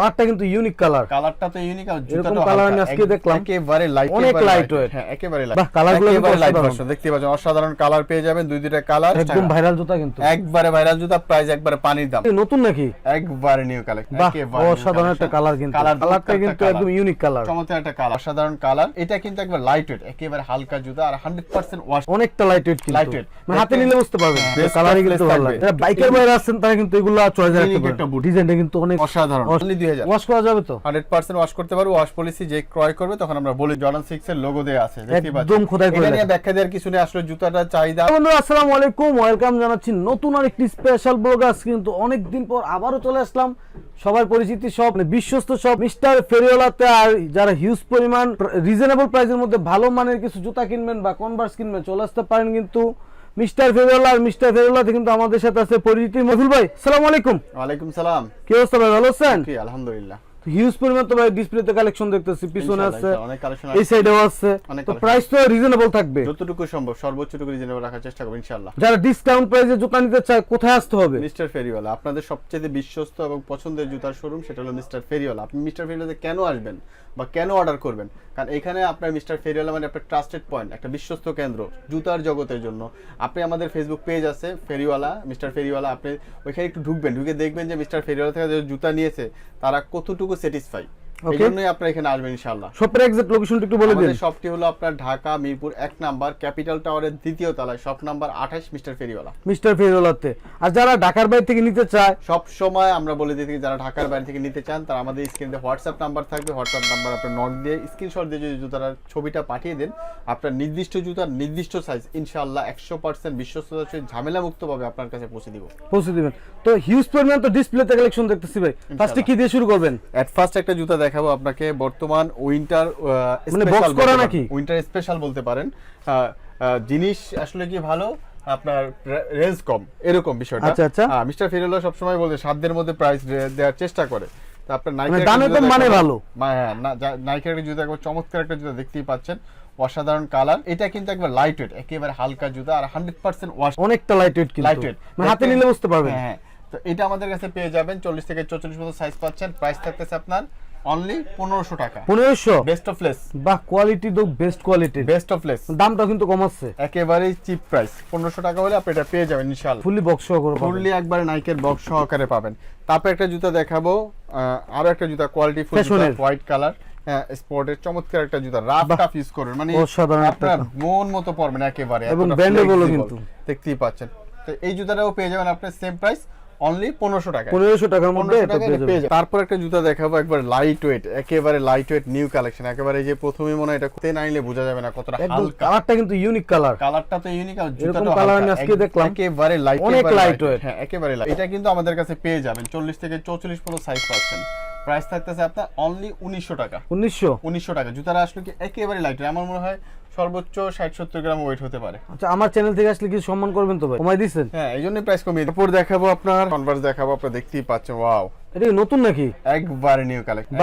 কালারটা কিন্তু unique colour কালারটা তো ইউনিক আর জুতাটা হালকা। আমি আজকে দেখলাম। একেবারে লাইট অনেক lightweight। হ্যাঁ একেবারে লাইট বাহ, colour গুলো একেবারে লাইট। ভার্সন দেখতে পাচ্ছেন অসাধারণ কালার পেয়ে যাবেন দুই দুইটা কালার একদম ভাইরাল জুতা কিন্তু। একবারে ভাইরাল জুতা প্রাইস একবারে পানির দাম। নতুন নাকি? একবারে নিউ কালেকশন বাহ অসাধারণ একটা কালার কিন্তু। কালারটা কিন্তু একদম ইউনিক কালার চমৎকার একটা কালার অসাধারণ কালার এটা কিন্তু একবার লাইট ওয়েট একেবারে হালকা জুতা আর হান্ড্রেড পার্সেন্ট ওয়াশ অনেকটা লাইট ওয়েট কিন্তু। Lightweight। মানে হাতে নিলে বুঝতে পারবেন হ্যাঁ, কালারই of কিন্তু ভালো। লাগে। যারা বাইকের বাইরে আছেন তারা কিন্তু এগুলো চয়েস রাখতে একটা পারেন ডিজাইনটা কিন্তু অনেক অসাধারণ। হাজার ওয়াশ করা যাবে তো? হান্ড্রেড পার্সেন্ট ওয়াশ করতে পারব। ওয়াশ পলিসি যে ক্রয় করবে তখন আমরা বলি জর্ডান সিক্স এর লোগো দেওয়া আছে। একদম খোদাই করে নিয়ে ব্যাখ্যা দেওয়ার কিছু নেই। আসলে জুতাটা চাহিদা বন্ধুরা আসসালামু আলাইকুম। ওয়েলকাম জানাচ্ছি নতুন আরেকটি স্পেশাল ব্লগাস কিন্তু অনেক দিন পর আবারও চলে আসলাম। সবার পরিচিতি সব মানে বিশ্বস্ত সব মিস্টার ফেরিওলাতে আর যারা হিউজ পরিমাণ রিজনেবল প্রাইসের মধ্যে ভালো মানের কিছু জুতা কিনবেন বা কনভার্স কিনবেন চলে আসতে পারেন কিন্তু মিস্টার ফেরুল্লাহ মিস্টার ফেরুল্লাহ কিন্তু আমাদের সাথে আছে পরিচিতি মফুল ভাই। সালাম আলাইকুম। ওয়ালাইকুম সালাম। কি অবস্থা ভাই ভালো আছেন? কি আলহামদুলিল্লাহ। হিউজ পরিমাণ তো ভাই ডিসপ্লেতে কালেকশন দেখতেছি পিছনে আছে এই সাইডেও আছে। তো প্রাইস তো রিজনেবল থাকবে। যতটুকু সম্ভব সর্বোচ্চটুকু রিজনেবল রাখার চেষ্টা করব ইনশাআল্লাহ। যারা ডিসকাউন্ট প্রাইসে জুতা নিতে চায় কোথায় আসতে হবে? মিস্টার ফেরিওয়ালা আপনাদের সবচেয়ে বিশ্বস্ত এবং পছন্দের জুতার শোরুম সেটা হলো মিস্টার ফেরিওয়ালা। আপনি মিস্টার ফেরিওয়ালাতে কেন আসবেন বা কেন অর্ডার করবেন? কারণ এখানে আপনার মিস্টার ফেরিওয়ালা মানে একটা ট্রাস্টেড পয়েন্ট একটা বিশ্বস্ত কেন্দ্র জুতার জগতের জন্য। আপনি আমাদের ফেসবুক পেজ আছে ফেরিওয়ালা মিস্টার ফেরিওয়ালা আপনি ওইখানে একটু ঢুকবেন ঢুকে দেখবেন যে মিস্টার ফেরিওয়ালা থেকে জুতা নিয়েছে তারা কতটুকু স্যাটিসফাই এই Okay. জন্যই আপনারা এখানে আসবেন ইনশাআল্লাহ। শপের এক্সাক্ট লোকেশনটা একটু বলে দিন। আমাদের শপটি হলো আপনার ঢাকা মিরপুর এক নাম্বার ক্যাপিটাল টাওয়ারের দ্বিতীয় তলায় শপ নাম্বার আঠাশ মিস্টার ফেরিওয়ালা। মিস্টার ফেরোলাতে আর যারা ঢাকার বাইরে থেকে নিতে চায় সব সময় আমরা বলে দিই যারা ঢাকার বাইরে থেকে নিতে চান তারা আমাদের স্ক্রিনে হোয়াটসঅ্যাপ নাম্বার থাকবে। হোয়াটসঅ্যাপ নাম্বার আপনার নক দিয়ে স্ক্রিনশট দিয়ে যদি জুতার ছবিটা পাঠিয়ে দেন আপনার নির্দিষ্ট জুতার নির্দিষ্ট সাইজ ইনশাআল্লাহ একশো পার্সেন্ট বিশ্বস্ততার সহিত ঝামেলা মুক্তভাবে আপনার কাছে পৌঁছে দিব। পৌঁছে দিবেন। তো হিউজ পরিমাণ তো ডিসপ্লেতে কালেকশন দেখতেছি ভাই। ফার্স্টে কি দিয়ে শুরু করবেন? এট ফার্স্ট একটা জুতা দেখাবো আপনাকে বর্তমান উইন্টার মানে box করা নাকি? উইন্টার স্পেশাল বলতে পারেন। জিনিস আসলে কি ভালো? আপনার রেঞ্জ কম। এরকম বিষয়টা। আচ্ছা, আচ্ছা। মিস্টার ফেরুল্লাহ সবসময় বলে সাধ্যের মধ্যে প্রাইস দেওয়ার চেষ্টা করে। তা আপনার মানে নাইকের দামে কম মানে ভালো। হ্যাঁ নাইকের একটা জুতা একবার চমৎকার একটা জুতা দেখতেই পাচ্ছেন। অসাধারণ কালার এটা কিন্তু একবার লাইট ওয়েট একেবারে হালকা জুতা আর হান্ড্রেড পার্সেন্ট ওয়াশ অনেকটা লাইট ওয়েট কিন্তু। লাইট ওয়েট মানে হাতে নিলে বুঝতে পারবেন। হ্যাঁ হ্যাঁ। তো এটা আমাদের কাছে পেয়ে যাবেন। চল্লিশ থেকে চল্লিশ মতো সাইজ পাচ্ছেন। প্রাইস থাকতেছে আপনার অনলি পনেরোশো টাকা। পনেরোশো? বেস্ট অফ লেস বাহ কোয়ালিটি তো বেস্ট কোয়ালিটির বেস্ট অফ লেস দামটা কিন্তু কম আছে। একেবারেই চিপ প্রাইস পনেরোশো টাকা হলে আপনি এটা পেয়ে যাবেন ইনশাল্লাহ ফুলি বক্স সহ করে পাবেন। ফুললি একবারে নাইকের বক্স সহকারে পাবেন। তারপরে একটা জুতা দেখাবো। আরও একটা জুতা কোয়ালিটি ফুল হোয়াইট কালার হ্যাঁ স্পোর্টের চমৎকার একটা জুতা রাফ। টাফ ইউজ করবেন। মানে অসাধারণ একটা আপনার মন মতো পরবেন একেবারে এবং flexible। কিন্তু। দেখতেই পাচ্ছেন। তো এই জুতাটাও পেয়ে যাবেন আপনার সেম প্রাইস অনলি পনেরোশো টাকা পনেরোশো টাকার মধ্যে 1500 এটা টাকায় পেয়ে এটা পেয়ে যাবেন। যাবেন। তারপর একটা জুতা দেখাবো একবার লাইট ওয়েট একেবারে লাইট ওয়েট নিউ কালেকশন একেবারে যে প্রথমে মনে হয় এটা কোথায় না নিলে বোঝা যাবে না কতটা হালকা। কালারটা কিন্তু ইউনিক কালার কালারটা তো ইউনিক আর জুতাটা colour আমি আজকে দেখলাম। একেবারে লাইট অনেক lightweight। হ্যাঁ একেবারে লাইট এটা কিন্তু আমাদের কাছে পেয়ে যাবেন। 40 থেকে 44 পর্যন্ত সাইজ পাচ্ছেন। প্রাইস থাকতেছে আপনার অনলি 1900 টাকা। উনিশশো? 1900 টাকা। জুতাটা আসলে কি একেবারে লাইট আমার মনে হয় সর্বোচ্চ 60 70 গ্রাম ওয়েট হতে পারে। আচ্ছা আমার চ্যানেল থেকে আসলে কি সম্মান করবেন তো ভাই? কমাই দিবেন হ্যাঁ এই জন্যই প্রাইস কমিয়ে তারপর দেখাবো আপনার কনভার্স দেখাবো আপনারা দেখতেই পাচ্ছেন ওয়াও এটা নতুন নাকি? একবারে নিউ কালেকশন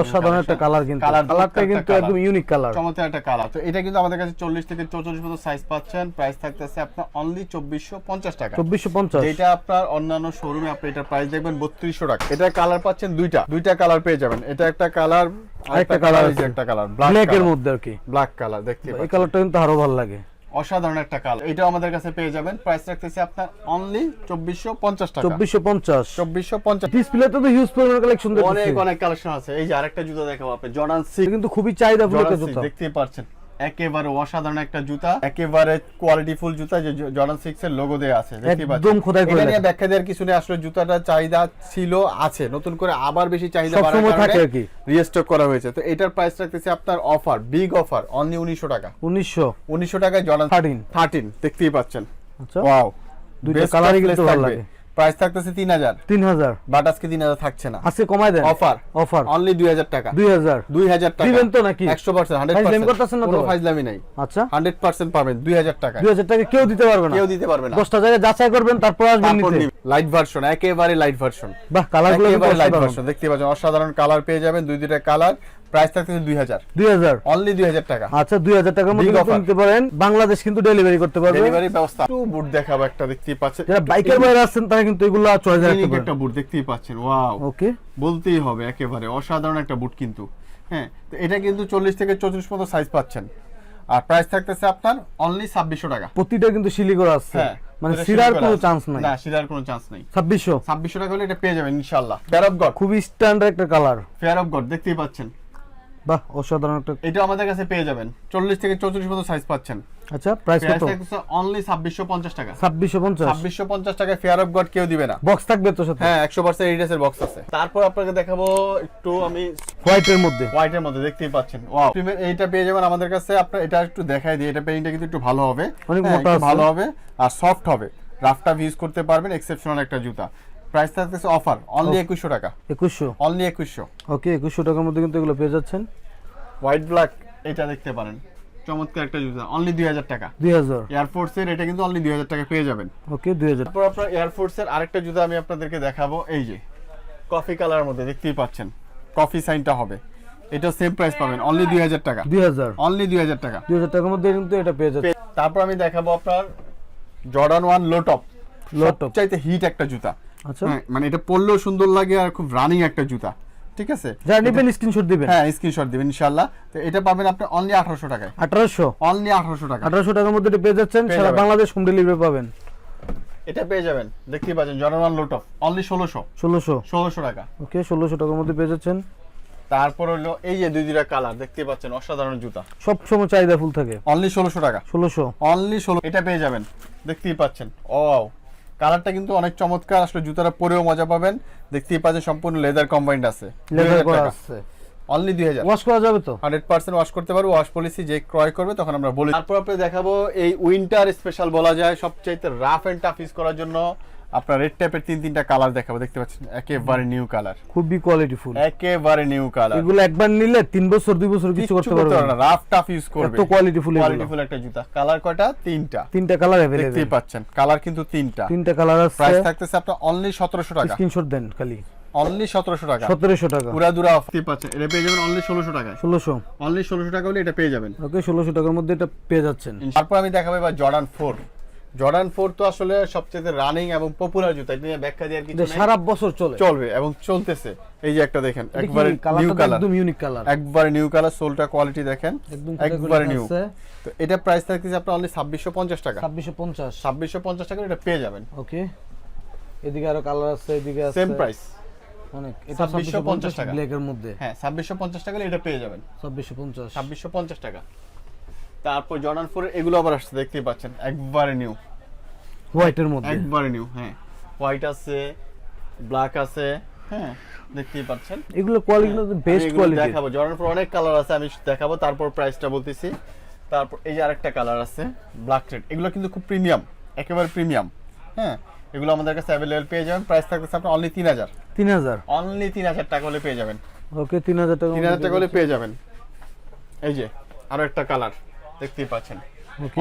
অসাধারণ একটা কালার কিন্তু। কালারটা কিন্তু একদম ইউনিক কালার চমৎকার একটা কালার তো এটা কিন্তু আমাদের কাছে 40 থেকে 44 পর্যন্ত সাইজ পাচ্ছেন। প্রাইস থাকতেছে আপনার অনলি 2450 টাকা। চব্বিশশো পঞ্চাশ। যেটা আপনার অন্যান্য শোরুমে আপনি এটা প্রাইস দেখবেন 3200 টাকা। এটা কালার পাচ্ছেন দুইটা। দুইটা কালার পেয়ে যাবেন। এটা একটা কালার আরেকটা আছে। একটা কালার ব্ল্যাক এর মধ্যে আর কি। ব্ল্যাক কালার দেখতে এই কালারটা কিন্তু আরও ভালো লাগে। অসাধারণ একটা কালার এটা আমাদের কাছে পেয়ে যাবেন। প্রাইস রাখতেছি আপনার অনলি 2450 টাকা। চব্বিশশো পঞ্চাশ। 2450 ডিসপ্লে তো হিউজ পরিমাণ কালেকশন অনেক অনেক কালেকশন আছে। এই যে আরেকটা জুতা দেখাবো আপনি জর্ডান সি 6 কিন্তু খুবই চাহিদা একটা জুতা। দেখতেই পাচ্ছেন। একেবারে অসাধারণ একটা জুতা একেবারে কোয়ালিটিফুল জুতা যে জর্ডান 6 এর লোগো দেয়া আছে একদম খোদাই করে এটা নিয়ে ব্যাখ্যা দেওয়ার কিছু নেই আসলে জুতাটা চাহিদা ছিল আছে নতুন করে আবার বেশি চাহিদা বাড়ার কারণে কি। রিস্টক করা হয়েছে। তো এটার প্রাইস রাখতেছে আপনার অফার বিগ অফার অনলি 1900 টাকা। উনিশশো। 1900 টাকায় জর্ডান 13 13 দেখতেই পাচ্ছেন। আচ্ছা। ওয়াও দুইটা colour-ই কিন্তু ভালো লাগে। প্রাইস থাকতেছে 3000 তিন হাজার। বাট আজকে 3000 থাকছে না। আজকে দেন। অফার অফার অনলি 2000 টাকা। দুই হাজার। 2000 টাকা। দিবেন তো নাকি? 100% ফাইজলামি 100% করতেছেন না তো? ফাইজলামি নাই। আচ্ছা। 100% পাবেন 2000 টাকা। দুই হাজার টাকা কেউ দিতে পারবে না। কেউ দিতে পারবে না। দশটা জায়গায় যাচাই করবেন তারপর আসবেন নিতে। লাইট ভার্সন একেবারে লাইট ভার্সন বাহ কালার একেবারে লাইট ভার্সন দেখতে পাচ্ছেন অসাধারণ কালার পেয়ে যাবেন দুই দুইটা কালার প্রাইস থাকতেছে দুই হাজার। দুই হাজার? অনলি দুই হাজার টাকা। আচ্ছা দুই হাজার টাকার মধ্যে নিতে পারেন। বাংলাদেশ কিন্তু ডেলিভারি করতে পারবে। ডেলিভারি ব্যবস্থা। বুট দেখাবো একটা দেখতেই পাচ্ছেন। যারা বাইকের বাইরে আসছেন তারা কিন্তু এগুলো চয়েস রাখতে Unique পারেন। একটা বুট দেখতেই পাচ্ছেন। ওয়াও ওকে বলতেই হবে একেবারে অসাধারণ একটা বুট কিন্তু। হ্যাঁ তো এটা কিন্তু চল্লিশ থেকে চৌত্রিশ মতো সাইজ পাচ্ছেন। আর প্রাইস থাকতেছে আপনার অনলি ছাব্বিশশো টাকা। প্রতিটা কিন্তু করা আছে। হ্যাঁ মানে সিরার কোনো চান্স নাই। না সিরার কোনো চান্স নেই। ছাব্বিশশো? ছাব্বিশশো টাকা হলে এটা পেয়ে যাবেন ইনশাল্লাহ ফেয়ার অফ গড খুবই স্ট্যান্ডার্ড একটা কালার ফেয়ার অফ গড দেখতেই পাচ্ছেন। বাহ অসাধারণ একটা এটা আমাদের কাছে পেয়ে যাবেন। চল্লিশ থেকে চৌত্রিশ মতো সাইজ পাচ্ছেন। আচ্ছা প্রাইস কত? অনলি ছাব্বিশশো পঞ্চাশ টাকা। ছাব্বিশশো পঞ্চাশ? ছাব্বিশশো পঞ্চাশ টাকায় ফেয়ার অফ গড কেউ দিবে না। বক্স থাকবে তোর সাথে? হ্যাঁ একশো পার্সেন্ট এডিডাসের বক্স আছে। তারপর আপনাকে দেখাবো একটু আমি হোয়াইটের মধ্যে? হোয়াইটের মধ্যে দেখতেই পাচ্ছেন। ওয়াও এইটা পেয়ে যাবেন আমাদের কাছে। আপনার এটা একটু দেখাই দিই। এটা পেইন্টটা কিন্তু একটু ভালো হবে। অনেক হ্যাঁ, মোটা ভালো হবে আর সফট হবে। রাফটা ইউজ করতে পারবেন। এক্সেপশনাল একটা জুতা। প্রাইস থাকতেছে অফার অনলি একুশশো টাকা। একুশশো? অনলি একুশশো। ওকে একুশশো টাকার মধ্যে কিন্তু এগুলো পেয়ে যাচ্ছেন। হোয়াইট ব্ল্যাক এটা দেখতে পারেন। চমৎকার একটা জুতা অনলি দুই হাজার টাকা। দুই হাজার। এয়ারফোর্সের এটা কিন্তু অনলি দুই হাজার টাকা পেয়ে যাবেন। ওকে দুই হাজার। তারপর আপনার এয়ারফোর্সের আরেকটা জুতা আমি আপনাদেরকে দেখাবো এই যে কফি কালার মধ্যে দেখতেই পাচ্ছেন। কফি সাইনটা হবে। এটা সেম প্রাইস পাবেন অনলি দুই হাজার টাকা। দুই হাজার। অনলি দুই হাজার টাকা। দুই হাজার টাকার মধ্যে কিন্তু এটা পেয়ে যাচ্ছে তারপর আমি দেখাবো আপনার Jordan one low top Low top। চাইতে হিট একটা জুতা। আচ্ছা। হ্যাঁ, মানে এটা পরলেও সুন্দর লাগে আর খুব রানিং একটা জুতা। ঠিক আছে? যারা নেবেন স্ক্রিনশট দিবেন। হ্যাঁ স্ক্রিনশট দিবেন ইনশাআল্লাহ। তো এটা পাবেন আপনি অনলি আঠারোশো টাকায়। আঠারোশো? অনলি আঠারোশো টাকা আঠারোশো টাকার মধ্যে এটা পেয়ে যাচ্ছেন সারা বাংলাদেশ হোম ডেলিভারি পাবেন। এটা পেয়ে যাবেন। দেখতেই পাচ্ছেন Jordan one low top only ষোলোশো। ষোলোশো? ষোলোশো টাকা। ওকে ষোলোশো টাকার মধ্যে পেয়ে যাচ্ছেন। তারপর হলো এই যে দুই দুইটা কালার দেখতে পাচ্ছেন অসাধারণ জুতা। সব সময় চাহিদা ফুল থাকে। অনলি ষোলোশো টাকা। ষোলোশো। অনলি ষোলো এটা পেয়ে যাবেন। দেখতেই পাচ্ছেন। ও কালারটা কিন্তু অনেক চমৎকার। আসলে জুতাটা পরেও মজা পাবেন। দেখতেই পাচ্ছেন সম্পূর্ণ লেদার কম্বাইন্ড আছে। লেদার করা আছে। অনলি দুই হাজার। ওয়াশ করা যাবে তো? হান্ড্রেড পার্সেন্ট ওয়াশ করতে পারব। ওয়াশ পলিসি যে ক্রয় করবে তখন আমরা বলি তারপর আপনি দেখাবো এই উইন্টার স্পেশাল বলা যায়। সবচাইতে রাফ অ্যান্ড টাফ ইউজ করার জন্য আপনার রেড টাইপের তিন তিনটা কালার দেখাবো দেখতে পাচ্ছেন? একেবারে নিউ কালার খুবই কোয়ালিটি ফুল একেবারে নিউ কালার এগুলো একবার নিলে তিন বছর দুই বছর কিছু করতে পারবে না। রাফ টাফ ইউজ করবে এত এগুলো। কোয়ালিটিফুল একটা জুতা। কালার কয়টা? তিনটা। তিনটা কালার দেখতেই অ্যাভেলেবেল পাচ্ছেন। কালার কিন্তু তিনটা। তিনটা কালার আছে। প্রাইস থাকতেছে আপনার অনলি সতেরোশো টাকা। স্ক্রিনশট দেন খালি। অনলি সতেরোশো টাকা। সতেরোশো টাকা। পুরা দুরা অফ পাচ্ছেন। এটা পেয়ে যাবেন অনলি ষোলোশো টাকা ষোলোশো। অনলি ষোলোশো টাকা হলে এটা পেয়ে যাবেন। ওকে ষোলোশো টাকার মধ্যে এটা পেয়ে যাচ্ছেন। তারপর আমি দেখাবো এবার জর্ডান ফোর জর্ডান ফোর তো আসলে সবচেয়ে রানিং এবং পপুলার জুতা। এটা নিয়ে ব্যাখ্যা দেওয়ার কিছু নেই। সারা বছর চলে। চলবে এবং চলতেছে। এই যে একটা দেখেন একবারে নিউ কালার একদম ইউনিক কালার একবারে নিউ কালার সোলটা কোয়ালিটি দেখেন। একবারে নিউ তো এটা প্রাইস থাকতেছে আপনার অনলি ছাব্বিশশো পঞ্চাশ টাকা। ছাব্বিশশো পঞ্চাশ। ছাব্বিশশো পঞ্চাশ টাকা এটা পেয়ে যাবেন। ওকে এদিকে আরও কালার আছে এদিকে আছে। সেম প্রাইস অনেক। এটা 2650 ছাব্বিশশো পঞ্চাশ টাকা। ব্ল্যাক এর মধ্যে। হ্যাঁ ছাব্বিশশো পঞ্চাশ টাকা হলে এটা পেয়ে যাবেন। ছাব্বিশশো পঞ্চাশ। ছাব্বিশশো পঞ্চাশ টাকা। তারপর জর্ডান ফোরের এগুলো আবার আসছে দেখতেই পাচ্ছেন একবারে নিউ হোয়াইটের মধ্যে। একবারে নিউ হ্যাঁ। হোয়াইট আছে ব্ল্যাক আছে হ্যাঁ দেখতেই পাচ্ছেন। এগুলো কোয়ালিটি বেস্ট কোয়ালিটি দেখাবো। জর্ডান ফোর অনেক কালার আছে আমি দেখাবো তারপর প্রাইসটা বলতেছি। তারপর এই যে আরেকটা কালার আছে ব্ল্যাক রেড এগুলো কিন্তু খুব প্রিমিয়াম একেবারে প্রিমিয়াম হ্যাঁ। এগুলো আমাদের কাছে অ্যাভেলেবল পেয়ে যাবেন। প্রাইস থাকতেছে আপনার অনলি তিন হাজার। তিন হাজার। অনলি তিন হাজার টাকা হলে পেয়ে যাবেন। ওকে তিন হাজার টাকা তিন হাজার টাকা হলে পেয়ে যাবেন। এই যে আরও একটা কালার দেখতেই পাচ্ছেন।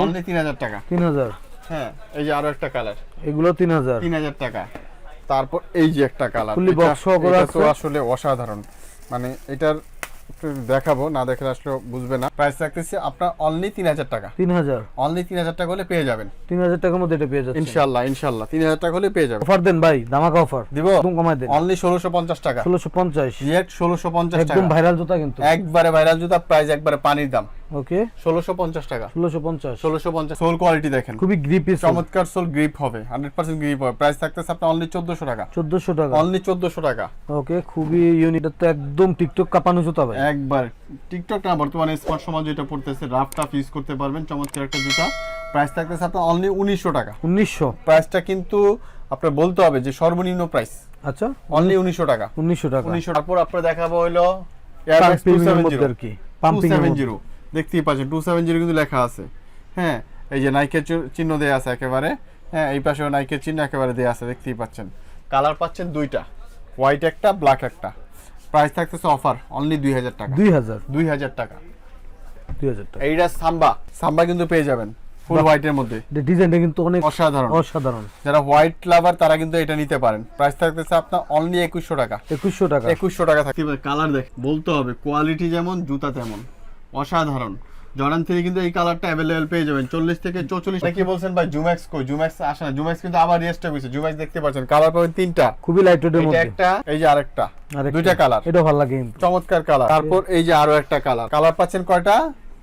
অনলি তিন হাজার টাকা। তিন হাজার? হ্যাঁ এই যে আরও একটা কালার এগুলো তিন হাজার। তিন হাজার টাকা। তারপর এই যে একটা কালার। আসলে অসাধারণ। মানে এটার একটু দেখাবো না দেখলে আসলে বুঝবে না। প্রাইস রাখতেছি আপনার অনলি তিন হাজার টাকা। তিন হাজার। অনলি তিন হাজার টাকা হলে পেয়ে যাবেন। তিন হাজার টাকার মধ্যে এটা পেয়ে যাচ্ছে ইনশাল্লাহ ইনশাল্লাহ তিন হাজার টাকা হলে পেয়ে যাবেন। অফার দেন ভাই ধামাকা অফার দিব? একদম কমাই দেন। অনলি ষোলোশো পঞ্চাশ টাকা। ষোলোশো পঞ্চাশ। রিয়েক্ট ষোলোশো পঞ্চাশ একদম ভাইরাল জুতা কিন্তু। একবারে ভাইরাল জুতা প্রাইস একবারে পানির দাম। ওকে ষোলোশো পঞ্চাশ টাকা। ষোলোশো পঞ্চাশ। ষোলোশো পঞ্চাশ। সোল কোয়ালিটি দেখেন। খুবই গ্রিপি চমৎকার সোল গ্রিপ হবে। হান্ড্রেড পার্সেন্ট গ্রিপ হবে। প্রাইস থাকতেছে আপনার অনলি চোদ্দশো টাকা। চোদ্দশো টাকা। অনলি চোদ্দশো টাকা। ওকে খুবই ইউনিট তো একদম টিকটক কাঁপানো জুতা ভাই। একবার। টিকটক না বর্তমানে স্মার্ট সমাজ যেটা পড়তেছে রাফ টাফ ইউজ করতে পারবেন। চমৎকার একটা জুতা। প্রাইস থাকতেছে আপনার অনলি উনিশশো টাকা। উনিশশো। প্রাইসটা কিন্তু আপনার বলতে হবে যে সর্বনিম্ন প্রাইস আচ্ছা। অনলি উনিশশো টাকা। উনিশশো টাকা। উনিশশো তারপর আপনার দেখাবো হইল এয়ারম্যাক্স টু Pumping এর সেভেন মধ্যে জিরো আর কি। টু পাম্পিং সেভেন জিরো দেখতেই পাচ্ছেন টু সেভেন জিরো কিন্তু লেখা আছে। হ্যাঁ এই যে নাইকের চিহ্ন দেওয়া আছে একেবারে। হ্যাঁ এই পাশেও নাইকের চিহ্ন একেবারে দেয়া আছে দেখতেই পাচ্ছেন। কালার পাচ্ছেন দুইটা হোয়াইট একটা ব্ল্যাক একটা। প্রাইস থাকতেছে অফার অনলি দুই হাজার টাকা। দুই হাজার? দুই হাজার টাকা। দুই হাজার টাকা। এইটা সাম্বা সাম্বা কিন্তু পেয়ে যাবেন ফুল হোয়াইটের মধ্যে। ডিজাইনটা কিন্তু অনেক অসাধারণ। অসাধারণ। যারা হোয়াইট লাভার তারা কিন্তু এটা নিতে পারেন। প্রাইস থাকতেছে আপনার অনলি একুশশো টাকা। একুশশো টাকা। একুশশো টাকা থাকে কালার দেখ বলতে হবে কোয়ালিটি যেমন জুতা তেমন। অসাধারণ। জর্ডান থ্রি কিন্তু এই কালারটা অ্যাভেলেবেল পেয়ে যাবেন। চল্লিশ থেকে চৌচল্লিশ কি বলছেন ভাই জুম্যাক্স কই? জুম্যাক্স আসে না। জুম্যাক্স কিন্তু আবার রিস্টক হয়েছে। জুম্যাক্স দেখতে পাচ্ছেন কালার পাবেন তিনটা। খুবই লাইট ওয়েটের এটা মধ্যে। একটা এই যে আরেকটা। আরেকটা। দুইটা কালার এটা ভালো লাগে চমৎকার কালার তারপর এই যে আরও একটা কালার কালার পাচ্ছেন কয়টা?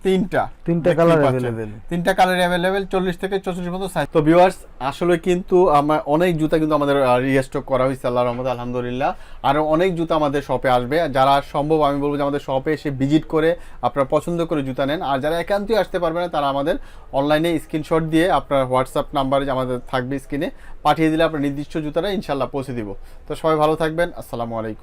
তিনটা। তিনটা কালার available। তিনটা কালার অ্যাভেলেবেল চল্লিশ থেকে চৌচল্লিশ পর্যন্ত সাইজ তো ভিউয়ার্স আসলে কিন্তু আমার অনেক জুতা কিন্তু আমাদের রিস্টক করা হয়েছে আল্লাহ রহমত আলহামদুলিল্লাহ। আরও অনেক জুতা আমাদের শপে আসবে। যারা সম্ভব আমি বলব যে আমাদের শপে এসে ভিজিট করে আপনারা পছন্দ করে জুতা নেন। আর যারা একান্তই আসতে পারবে না তারা আমাদের অনলাইনে স্ক্রিনশট দিয়ে আপনার হোয়াটসঅ্যাপ নাম্বারে আমাদের থাকবে স্ক্রিনে পাঠিয়ে দিলে আপনার নির্দিষ্ট জুতাটা ইনশাল্লাহ পৌঁছে দিব। তো সবাই ভালো থাকবেন। আসসালামু আলাইকুম।